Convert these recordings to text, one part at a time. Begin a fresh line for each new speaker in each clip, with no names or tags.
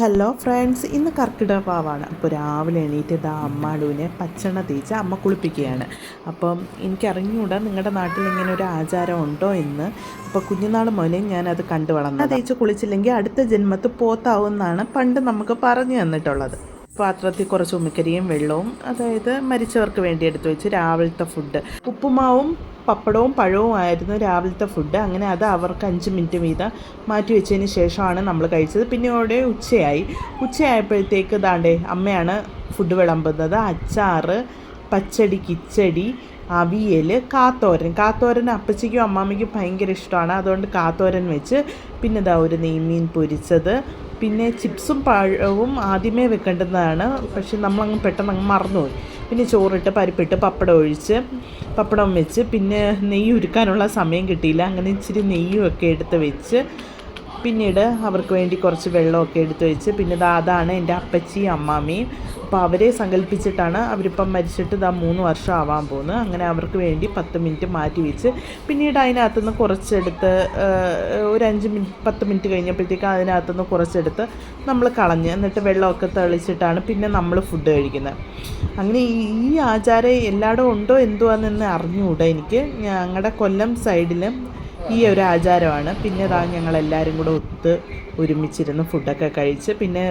Hello friends ഇന്ന് കർക്കിടക പാവാണ് അപ്പോൾ രാവിലെ എണീറ്റ് ഇതാ അമ്മാടുവിനെ പച്ചെണ്ണ തേച്ച് അമ്മ കുളിപ്പിക്കുകയാണ്. അപ്പം എനിക്കറിഞ്ഞൂടാ നിങ്ങളുടെ നാട്ടിൽ ഇങ്ങനെ ഒരു ആചാരം ഉണ്ടോ എന്ന്. അപ്പോൾ കുഞ്ഞുനാൾ മുതലേ ഞാനത് കണ്ടു വളർന്നു തേച്ച് കുളിച്ചില്ലെങ്കിൽ അടുത്ത ജന്മത്ത് പോത്താവുമെന്നാണ് പണ്ട് നമുക്ക് പറഞ്ഞു തന്നിട്ടുള്ളത്. പാത്രത്തിൽ കുറച്ച് ഉമ്മിക്കരിയും വെള്ളവും അതായത് മരിച്ചവർക്ക് വേണ്ടി എടുത്തു വെച്ച് രാവിലത്തെ ഫുഡ് ഉപ്പുമാവും പപ്പടവും പഴവും ആയിരുന്നു രാവിലത്തെ ഫുഡ് അങ്ങനെ അത് അവർക്ക് അഞ്ച് മിനിറ്റ് വീതം മാറ്റി വെച്ചതിന് ശേഷമാണ് നമ്മൾ കഴിച്ചത്. പിന്നെ അവിടെ ഉച്ചയായി. ഉച്ചയായപ്പോഴത്തേക്ക് ദാണ്ടേ അമ്മയാണ് ഫുഡ് വിളമ്പുന്നത്. അച്ചാറ് പച്ചടി കിച്ചടി അവിയൽ കാത്തോരൻ. കാത്തോരൻ അപ്പച്ചിക്കും അമ്മാമ്മയ്ക്കും ഭയങ്കര ഇഷ്ടമാണ്. അതുകൊണ്ട് കാത്തോരൻ വെച്ച് പിന്നെ ഇതാ ഒരു നെയ്മീൻ പൊരിച്ചത്. പിന്നെ ചിപ്സും പഴവും ആദ്യമേ വെക്കേണ്ടതാണ്. പക്ഷെ നമ്മളങ്ങ് പെട്ടെന്ന് അങ്ങ് മറന്നുപോയി. പിന്നെ ചോറിട്ട് പരിപ്പിട്ട് പപ്പടം ഒഴിച്ച് പപ്പടം വെച്ച് പിന്നെ നെയ്യ് ഉരുക്കാനുള്ള സമയം കിട്ടിയില്ല. അങ്ങനെ ഇച്ചിരി നെയ്യും ഒക്കെ എടുത്ത് വെച്ച് പിന്നീട് അവർക്ക് വേണ്ടി കുറച്ച് വെള്ളമൊക്കെ എടുത്തു വെച്ച് പിന്നെ അതാണ് എന്റെ അപ്പച്ചി അമ്മാമ്മയും അപ്പോൾ അവരെ സങ്കല്പിച്ചിട്ടാണ് അവരിപ്പം മരിച്ചിട്ട് ഇതാ മൂന്ന് വർഷം ആവാൻ പോകുന്നത്. അങ്ങനെ അവർക്ക് വേണ്ടി പത്ത് മിനിറ്റ് മാറ്റി വെച്ച് പിന്നീട് അതിനകത്തുനിന്ന് കുറച്ചെടുത്ത് ഒരു അഞ്ച് മിനിറ്റ് പത്ത് മിനിറ്റ് കഴിഞ്ഞപ്പോഴത്തേക്ക് അതിനകത്തുനിന്ന് കുറച്ചെടുത്ത് നമ്മൾ കളഞ്ഞ് എന്നിട്ട് വെള്ളമൊക്കെ തെളിച്ചിട്ടാണ് പിന്നെ നമ്മൾ ഫുഡ് കഴിക്കുന്നത്. അങ്ങനെ ഈ ഈ ആചാരം എല്ലായിടും ഉണ്ടോ എന്തുവാണെന്ന് അറിഞ്ഞുകൂടാ എനിക്ക്. ഞങ്ങളുടെ കൊല്ലം സൈഡിൽ ഈ ഒരു ആചാരമാണ്. പിന്നെ ഇതാ ഞങ്ങൾ എല്ലാവരും കൂടെ ഒത്ത് ഒരുമിച്ചിരുന്ന് ഫുഡൊക്കെ കഴിച്ച് പിന്നെ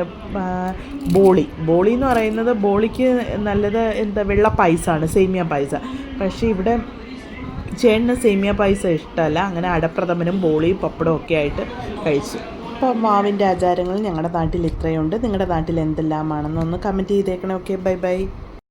ബോളി. ബോളി എന്ന് പറയുന്നത് ബോളിക്ക് നല്ലത് എന്താ വെള്ള പായസമാണ് സേമിയ പായസ. പക്ഷേ ഇവിടെ ചേട്ടന് സേമിയ പായസം ഇഷ്ടമല്ല. അങ്ങനെ അടപ്രഥമനും ബോളിയും പപ്പടവും ഒക്കെ ആയിട്ട് കഴിച്ചു. അപ്പോൾ മാവിന്റെ ആചാരങ്ങൾ ഞങ്ങളുടെ നാട്ടിൽ ഇത്രയുണ്ട്. നിങ്ങളുടെ നാട്ടിൽ എന്തെല്ലാമാണെന്നൊന്ന് കമന്റ് ചെയ്തേക്കണേ. Okay bye bye